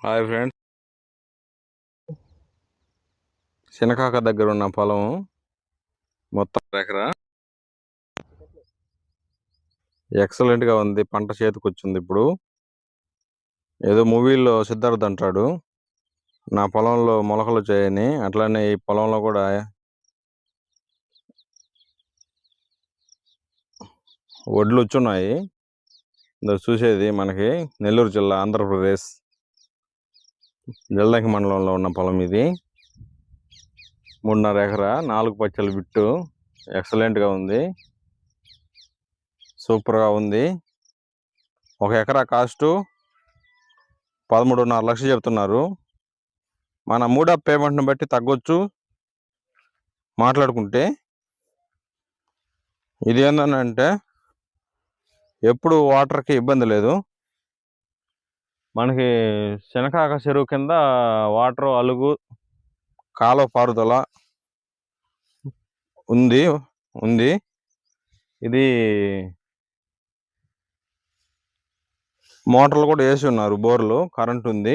Hi friends. శనకాక దగ్గర ఉన్న పొలం మొత్తం ఎకరా. ఎక్సలెంట్గా ఉంది. పంట చేతికి వచ్చింది ఇప్పుడు. ఏదో మూవీలో సిద్ధార్థ్ అంటాడు. నా పొలంలో మొలకలు వచ్చాయని. అట్లానే ఈ పొలంలో కూడా వడ్లు వచ్చున్నాయి. చూసేది మనకి నెల్లూరు జిల్లా ఆంధ్రప్రదేశ్. జల్దంకి మండలంలో ఉన్న పొలం ఇది. మూడున్నర ఎకరా నాలుగు పచ్చల బిట్టు ఎక్సలెంట్గా ఉంది. సూపర్గా ఉంది. ఒక ఎకరా కాస్టు పదమూడున్నర లక్షలు చెప్తున్నారు. మన మూడప్ పేమెంట్ని బట్టి తగ్గొచ్చు మాట్లాడుకుంటే. ఇది ఏంటంటే ఎప్పుడు వాటర్కి ఇబ్బంది లేదు. మనకి శనకాక చెరువు కింద వాటర్ అలుగు కాలువ పారుదల ఉంది ఉంది. ఇది మోటార్లు కూడా వేసి ఉన్నారు బోర్లు కరెంట్ ఉంది.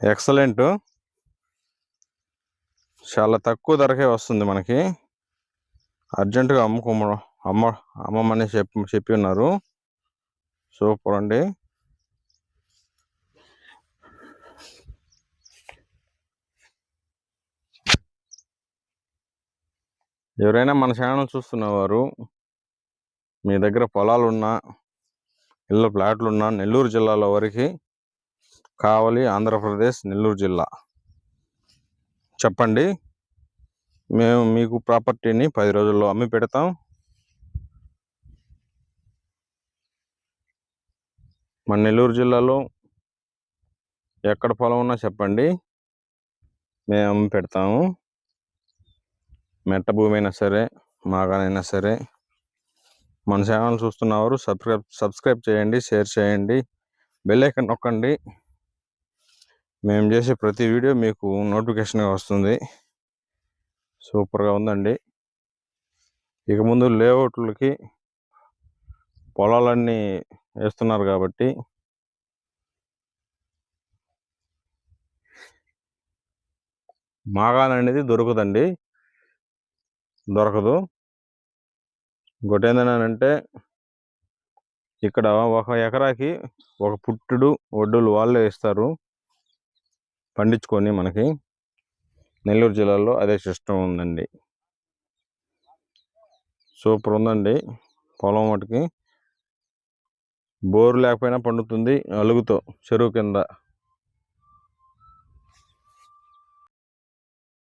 ఎక్సలెంట్ చాలా తక్కువ ధరకే వస్తుంది మనకి. అర్జెంటుగా అమ్ముకోమ అమ్మ అమ్మమని చెప్పి చెప్పి ఉన్నారు. సూపర్ అండి. ఎవరైనా మన ఛానల్ చూస్తున్నవారు మీ దగ్గర పొలాలు ఉన్నా ఇళ్ళ ప్లాట్లు ఉన్నా నెల్లూరు జిల్లాలో వరకు కావాలి ఆంధ్రప్రదేశ్ నెల్లూరు జిల్లా. చెప్పండి. మేము మీకు ప్రాపర్టీని పది రోజుల్లో అమ్మి పెడతాం. మన నెల్లూరు జిల్లాలో ఎక్కడ పొలం ఉన్నా చెప్పండి. మేము పెడతాము. మెట్ట భూమి అయినా సరే మాగానైనా సరే మన ఛానల్ చూస్తున్నవారు సబ్స్క్రైబ్ సబ్స్క్రైబ్ చేయండి షేర్ చేయండి బెల్ ఐకన్ నొక్కండి. మేము చేసే ప్రతి వీడియో మీకు నోటిఫికేషన్గా వస్తుంది. సూపర్గా ఉందండి. ఇక ముందు లేఅవుట్లకి పొలాలన్నీ వేస్తున్నారు కాబట్టి. మాగాన్ అనేది దొరకదండి. దొరకదు. ఇంకోటి ఏంటంటే ఇక్కడ ఒక ఎకరాకి ఒక పుట్టుడు ఒడ్డులు వాళ్ళే ఇస్తారు పండించుకొని మనకి. నెల్లూరు జిల్లాలో అదే సిస్టమ్ ఉందండి. సూపర్ ఉందండి. పొలం వాటికి బోరు లేకపోయినా పండుతుంది అలుగుతో చెరువు కింద.